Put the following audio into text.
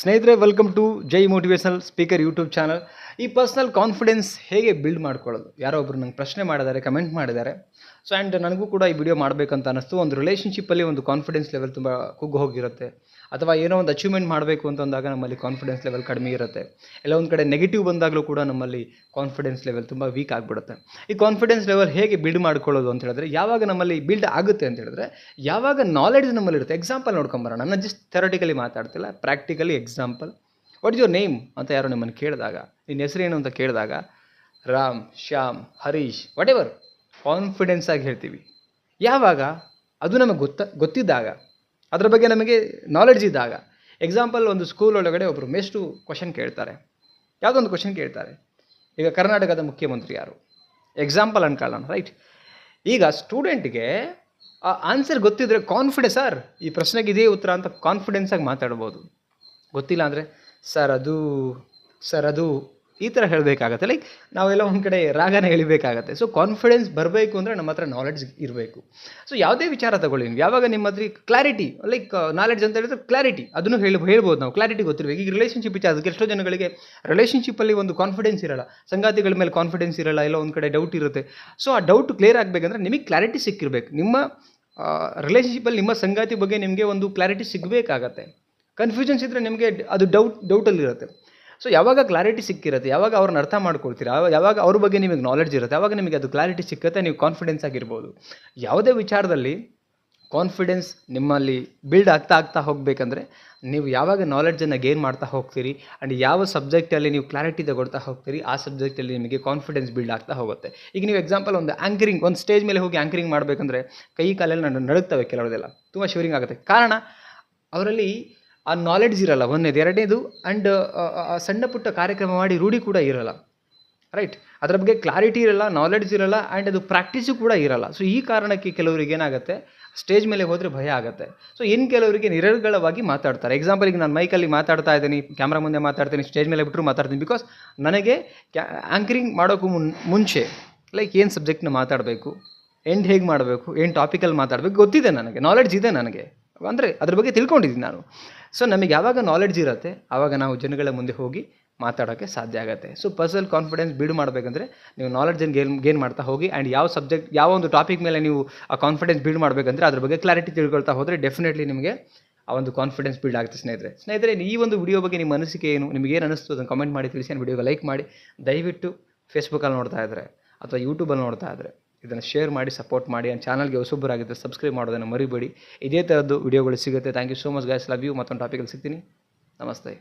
ಸ್ನೇಹಿತರೆ welcome to Jai motivational speaker YouTube channel ಈ personal confidence ಹೇಗೆ ಬಿಲ್ಡ್ ಮಾಡ್ಕೊಳ್ಳೋದು? ಯಾರೋ ಒಬ್ರು ನಂಗೆ ಪ್ರಶ್ನೆ ಮಾಡಿದ್ದಾರೆ ಕಮೆಂಟ್ ಮಾಡಿದ್ದಾರೆ. ಸೊ ಆ್ಯಂಡ್ ನನಗೂ ಕೂಡ ಈ ವಿಡಿಯೋ ಮಾಡಬೇಕಂತ ಅನ್ನಿಸ್ತು. ಒಂದು ರಿಲೇಷನ್ಶಿಪ್ಪಲ್ಲಿ ಒಂದು ಕಾನ್ಫಿಡೆನ್ಸ್ ಲೆವೆಲ್ ತುಂಬ ಕುಗ್ಗು ಹೋಗಿರುತ್ತೆ. ಅಥವಾ ಏನೋ ಒಂದು ಅಚೀವ್ಮೆಂಟ್ ಮಾಡಬೇಕು ಅಂತ ಅಂದಾಗ ನಮ್ಮಲ್ಲಿ ಕಾನ್ಫಿಡೆನ್ಸ್ ಲೆವೆಲ್ ಕಡಿಮೆ ಇರುತ್ತೆ. ಎಲ್ಲ ಒಂದು ಕಡೆ ನೆಗೆಟಿವ್ ಬಂದಾಗಲೂ ಕೂಡ ನಮ್ಮಲ್ಲಿ ಕಾನ್ಫಿಡೆನ್ಸ್ ಲೆವೆಲ್ ತುಂಬ ವೀಕ್ ಆಗಿಬಿಡುತ್ತೆ. ಈ ಕಾನ್ಫಿಡೆನ್ಸ್ ಲೆವೆಲ್ ಹೇಗೆ ಬಿಲ್ಡ್ ಮಾಡ್ಕೊಳ್ಳೋದು ಅಂತ ಹೇಳಿದ್ರೆ, ಯಾವಾಗ ನಮ್ಮಲ್ಲಿ ಬಿಲ್ಡ್ ಆಗುತ್ತೆ ಅಂತ ಹೇಳಿದ್ರೆ, ಯಾವಾಗ ನಾಲೆಡ್ಜ್ ನಮ್ಮಲ್ಲಿ ಇರುತ್ತೆ. ಎಕ್ಸಾಂಪಲ್ ನೋಡ್ಕೊಂಬರೋಣ. ನನ್ನ ಜಸ್ಟ್ ಥೆರಟಿಕಲಿ ಮಾತಾಡ್ತಿಲ್ಲ practically example what is your name ಅಂತ ಯಾರೋ ನಿಮ್ಮನ್ನು ಕೇಳಿದಾಗ, ನಿನ್ನ ಹೆಸರೇನು ಅಂತ ಕೇಳಿದಾಗ, Ram, Shyam, Harish whatever confidence ಆಗಿ ಹೇಳ್ತೀವಿ. ಯಾವಾಗ? ಅದು ನಮಗೆ ಗೊತ್ತ, ಗೊತ್ತಿದ್ದಾಗ. ಅದರ ಬಗ್ಗೆ ನಮಗೆ ನಾಲೆಡ್ಜ್ ಇದ್ದಾಗ ಎಕ್ಸಾಂಪಲ್ ಒಂದು ಸ್ಕೂಲ್ ಒಳಗಡೆ ಒಬ್ಬರು ಮೇಷ್ಟು ಕ್ವಶನ್ ಕೇಳ್ತಾರೆ. ಯಾವುದೊಂದು ಕ್ವಶನ್ ಕೇಳ್ತಾರೆ? ಈಗ ಕರ್ನಾಟಕದ ಮುಖ್ಯಮಂತ್ರಿ ಯಾರು? ಎಕ್ಸಾಂಪಲ್ ಅನ್ಕೊಳ್ಳೋಣ ರೈಟ್ ಈಗ ಸ್ಟೂಡೆಂಟ್ಗೆ ಆ ಆನ್ಸರ್ ಗೊತ್ತಿದ್ರೆ ಕಾನ್ಫಿಡೆನ್ಸ್ ಸರ್ ಈ ಪ್ರಶ್ನೆಗೆ ಇದೇ ಉತ್ತರ ಅಂತ ಕಾನ್ಫಿಡೆನ್ಸಾಗಿ ಮಾತಾಡ್ಬೋದು. ಗೊತ್ತಿಲ್ಲ ಅಂದರೆ ಸರ್ ಅದು ಸರ್ ಅದು ಈ ಥರ ಹೇಳಬೇಕಾಗತ್ತೆ. ಲೈಕ್ ನಾವೆಲ್ಲ ಒಂದು ಕಡೆ ರಾಗನ ಹೇಳಬೇಕಾಗತ್ತೆ ಸೊ ಕಾನ್ಫಿಡೆನ್ಸ್ ಬರಬೇಕು ಅಂದರೆ ನಮ್ಮ ಹತ್ರ ನಾಲೆಡ್ಜ್ ಇರಬೇಕು. ಸೊ ಯಾವುದೇ ವಿಚಾರ ತಗೊಳ್ಳಿ. ನೀವು ಯಾವಾಗ ನಿಮ್ಮ ಹತ್ರ ಕ್ಲಾರಿಟಿ ಲೈಕ್ ನಾಲೆಡ್ಜ್ ಅಂತ ಹೇಳಿದ್ರೆ ಕ್ಲಾರಿಟಿ ಅದನ್ನು ಹೇಳಿ, ಹೇಳ್ಬೋದು ನಾವು. ಕ್ಲಾರಿಟಿ ಗೊತ್ತಿರಬೇಕು. ಈಗ ರಿಲೇಷನ್ಶಿಪ್ ವಿಚಾರ, ಅದಕ್ಕೆ ಎಷ್ಟೋ ಜನಗಳಿಗೆ ರಿಲೇಷನ್ಶಿಪ್ಪಲ್ಲಿ ಒಂದು ಕಾನ್ಫಿಡೆನ್ಸ್ ಇರಲ್ಲ. ಸಂಗಾತಿಗಳ ಮೇಲೆ ಕಾನ್ಫಿಡೆನ್ಸ್ ಇರಲ್ಲ, ಎಲ್ಲ ಒಂದು ಕಡೆ ಡೌಟ್ ಇರುತ್ತೆ. ಸೊ ಆ ಡೌಟ್ ಕ್ಲಿಯರ್ ಆಗಬೇಕಂದ್ರೆ ನಿಮಗೆ ಕ್ಲಾರಿಟಿ ಸಿಕ್ಕಿರಬೇಕು. ನಿಮ್ಮ ರಿಲೇಷನ್ಶಿಪ್ಪಲ್ಲಿ ನಿಮ್ಮ ಸಂಗಾತಿ ಬಗ್ಗೆ ನಿಮಗೆ ಒಂದು ಕ್ಲಾರಿಟಿ ಸಿಗಬೇಕಾಗತ್ತೆ. ಕನ್ಫ್ಯೂಷನ್ಸ್ ಇದ್ದರೆ ನಿಮಗೆ ಅದು ಡೌಟ್ ಡೌಟಲ್ಲಿರುತ್ತೆ ಸೊ ಯಾವಾಗ ಕ್ಲಾರಿಟಿ ಸಿಕ್ಕಿರುತ್ತೆ, ಯಾವಾಗ ಅವ್ರನ್ನ ಅರ್ಥ ಮಾಡ್ಕೊಳ್ತೀರಾ ಯಾವಾಗ ಅವ್ರ ಬಗ್ಗೆ ನಿಮಗೆ ನಾಲೆಡ್ಜ್ ಇರುತ್ತೆ, ಯಾವಾಗ ನಿಮಗೆ ಅದು ಕ್ಲಾರಿಟಿ ಸಿಕ್ಕತ್ತೆ, ನೀವು ಕಾನ್ಫಿಡೆನ್ಸ್ ಆಗಿರ್ಬೋದು. ಯಾವುದೇ ವಿಚಾರದಲ್ಲಿ ಕಾನ್ಫಿಡೆನ್ಸ್ ನಿಮ್ಮಲ್ಲಿ ಬಿಲ್ಡ್ ಆಗ್ತಾ ಆಗ್ತಾ ಹೋಗಬೇಕಂದ್ರೆ, ನೀವು ಯಾವಾಗ ನಾಲೆಡ್ಜನ್ನು ಗೇನ್ ಮಾಡ್ತಾ ಹೋಗ್ತೀರಿ ಆ್ಯಂಡ್ ಯಾವ ಸಬ್ಜೆಕ್ಟಲ್ಲಿ ನೀವು ಕ್ಲಾರಿಟಿ ತಗೊಳ್ತಾ ಹೋಗ್ತೀರಿ, ಆ ಸಬ್ಜೆಕ್ಟಲ್ಲಿ ನಿಮಗೆ ಕಾನ್ಫಿಡೆನ್ಸ್ ಬಿಲ್ಡ್ ಆಗ್ತಾ ಹೋಗುತ್ತೆ. ಈಗ ನೀವು ಎಕ್ಸಾಂಪಲ್ ಒಂದು ಆ್ಯಂಕರಿಂಗ್ ಒಂದು ಸ್ಟೇಜ್ ಮೇಲೆ ಹೋಗಿ ಆ್ಯಂಕರಿಂಗ್ ಮಾಡಬೇಕಂದ್ರೆ, ಕೈ ಕಾಲೆಲ್ಲ ನಾನು ನಡುಗ್ತವೆ ಕೆಲವರದೆಲ್ಲ. ತುಂಬ ಶಿವರಿಂಗ್ ಆಗುತ್ತೆ. ಕಾರಣ, ಅವರಲ್ಲಿ ಆ ನಾಲೆಡ್ಜ್ ಇರಲ್ಲ. ಒಂದನೇದು ಎರಡನೇದು ಆ್ಯಂಡ್ ಸಣ್ಣ ಪುಟ್ಟ ಕಾರ್ಯಕ್ರಮ ಮಾಡಿ ರೂಢಿ ಕೂಡ ಇರಲ್ಲ. ರೈಟ್ ಅದರ ಬಗ್ಗೆ ಕ್ಲಾರಿಟಿ ಇರಲ್ಲ ನಾಲೆಡ್ಜ್ ಇರಲ್ಲ ಆ್ಯಂಡ್ ಅದು ಪ್ರಾಕ್ಟೀಸು ಕೂಡ ಇರಲ್ಲ. ಸೊ ಈ ಕಾರಣಕ್ಕೆ ಕೆಲವರಿಗೆ ಏನಾಗುತ್ತೆ? ಸ್ಟೇಜ್ ಮೇಲೆ ಹೋದರೆ ಭಯ ಆಗುತ್ತೆ. ಸೊ ಇನ್ನು ಕೆಲವರಿಗೆ ನಿರರ್ಗಳವಾಗಿ ಮಾತಾಡ್ತಾರೆ. ಎಕ್ಸಾಂಪಲಿಗೆ ನಾನು ಮೈಕಲ್ಲಿ ಮಾತಾಡ್ತಾ ಇದ್ದೀನಿ ಕ್ಯಾಮ್ರಾ ಮುಂದೆ ಮಾತಾಡ್ತೀನಿ ಸ್ಟೇಜ್ ಮೇಲೆ ಬಿಟ್ಟರು ಮಾತಾಡ್ತೀನಿ ಬಿಕಾಸ್ ನನಗೆ ಕ್ಯಾ ಆ್ಯಂಕರಿಂಗ್ ಮಾಡೋಕ್ಕೂ ಮುನ್, ಮುಂಚೆ ಲೈಕ್ ಏನು ಸಬ್ಜೆಕ್ಟ್ನ ಮಾತಾಡಬೇಕು ಎಂಡ್ ಹೇಗೆ ಮಾಡಬೇಕು, ಏನು ಟಾಪಿಕಲ್ಲಿ ಮಾತಾಡಬೇಕು ಗೊತ್ತಿದೆ ನನಗೆ ನಾಲೆಡ್ಜ್ ಇದೆ ನನಗೆ. ಅಂದರೆ ಅದ್ರ ಬಗ್ಗೆ ತಿಳ್ಕೊಂಡಿದ್ದೀನಿ ನಾನು. ಸೊ ನಮಗೆ ಯಾವಾಗ ನಾಲೆಡ್ಜ್ ಇರುತ್ತೆ ಆವಾಗ ನಾವು ಜನಗಳ ಮುಂದೆ ಹೋಗಿ ಮಾತಾಡೋಕ್ಕೆ ಸಾಧ್ಯ ಆಗುತ್ತೆ. ಸೊ ಪರ್ಸನಲ್ ಕಾನ್ಫಿಡೆನ್ಸ್ ಬಿಲ್ಡ್ ಮಾಡಬೇಕಂದ್ರೆ ನೀವು ನಾಲೆಡ್ಜನ್ನು ಗೇನ್ ಗೇನ್ ಮಾಡ್ತಾ ಹೋಗಿ ಆ್ಯಂಡ್ ಯಾವ ಸಬ್ಜೆಕ್ಟ್ ಯಾವ ಒಂದು ಟಾಪಿಕ್ ಮೇಲೆ ನೀವು ಆ ಕಾನ್ಫಿಡೆನ್ಸ್ ಬಿಲ್ಡ್ ಮಾಡಬೇಕಂದ್ರೆ ಅದ್ರ ಬಗ್ಗೆ ಕ್ಲಾರಿಟಿ ತಿಳ್ಕೊಳ್ತಾ ಹೋದರೆ ಡೆಫಿನೆಟ್ಲಿ ನಿಮಗೆ ಆ ಒಂದು ಕಾನ್ಫಿಡೆನ್ಸ್ ಬಿಲ್ಡ್ ಆಗುತ್ತೆ ಸ್ನೇಹಿತರೆ. ಸ್ನೇಹಿತರೆ, ಈ ಒಂದು ವಿಡಿಯೋ ಬಗ್ಗೆ ನಿಮ್ಮ ಅನಿಸಿಕೆ ಏನು? ನಿಮಗೆ ಏನು ಅನಿಸ್ತು ಅದನ್ನು ಕಮೆಂಟ್ ಮಾಡಿ ತಿಳಿಸಿ ಆ್ಯಂಡ್ ವಿಡಿಯೋಗೆ ಲೈಕ್ ಮಾಡಿ. ದಯವಿಟ್ಟು ಫೇಸ್ಬುಕ್ಕಲ್ಲಿ ನೋಡ್ತಾ ಇದ್ದರೆ ಅಥವಾ ಯೂಟ್ಯೂಬಲ್ಲಿ ನೋಡ್ತಾ ಇದ್ದರೆ ಇದನ್ನು ಶೇರ್ ಮಾಡಿ ಸಪೋರ್ಟ್ ಮಾಡಿ ಆ್ಯಂಡ್ ಚಾನಲ್ಗೆ ಹೊಸೊಬ್ಬರಾಗಿದ್ದರೆ ಸಬ್ಸ್ಕ್ರೈಬ್ ಮಾಡೋದನ್ನು ಮರಿಬೇಡಿ. ಇದೇ ಥರದ್ದು ವಿಡಿಯೋಗಳು ಸಿಗುತ್ತೆ. Thank you so much guys love you ಮತ್ತೊಂದು ಟಾಪಿಕಲ್ಲಿ ಸಿಗ್ತೀನಿ. ನಮಸ್ತೆ.